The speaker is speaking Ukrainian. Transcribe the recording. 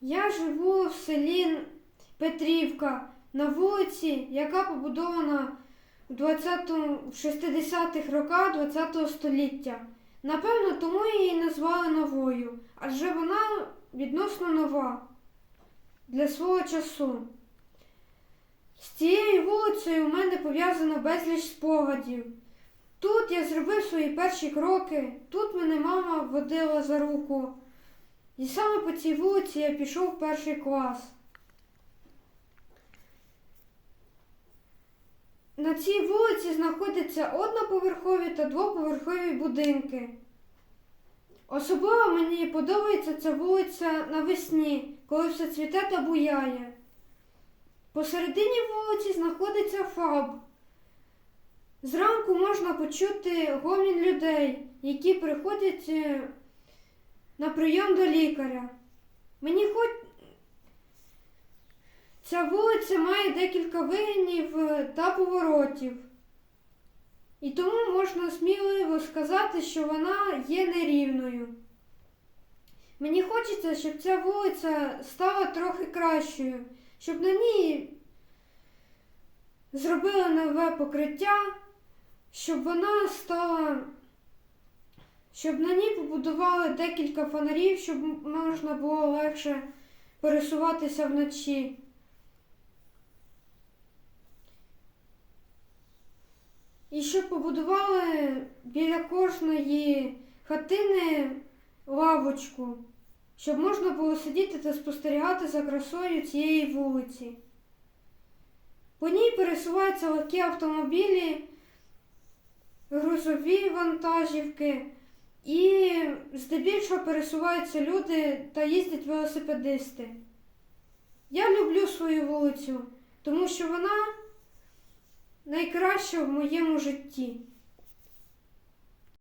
Я живу в селі Петрівка на вулиці, яка побудована в 60-х роках ХХ століття. Напевно, тому її назвали новою, адже вона відносно нова для свого часу. З цією вулицею у мене пов'язано безліч спогадів. Тут я зробив свої перші кроки, тут мене мама водила за руку. І саме по цій вулиці я пішов в перший клас. На цій вулиці знаходяться одноповерхові та двоповерхові будинки. Особливо мені подобається ця вулиця навесні, коли все цвіте та буяє. Посередині вулиці знаходиться ФАБ. Зранку можна почути гомін людей, які приходять е, на прийом до лікаря. Мені хоч ця вулиця має декілька вигинів е, та поворотів. І тому можна сміливо сказати, що вона є нерівною. Мені хочеться, щоб ця вулиця стала трохи кращою, щоб на ній зробили нове покриття, щоб вона стала, щоб на ній побудували декілька фонарів, щоб можна було легше пересуватися вночі. І щоб побудували біля кожної хатини лавочку, щоб можна було сидіти та спостерігати за красою цієї вулиці. По ній пересуваються легкі автомобілі, грузові вантажівки і здебільшого пересуваються люди та їздять велосипедисти. Я люблю свою вулицю, тому що вона найкраща в моєму житті.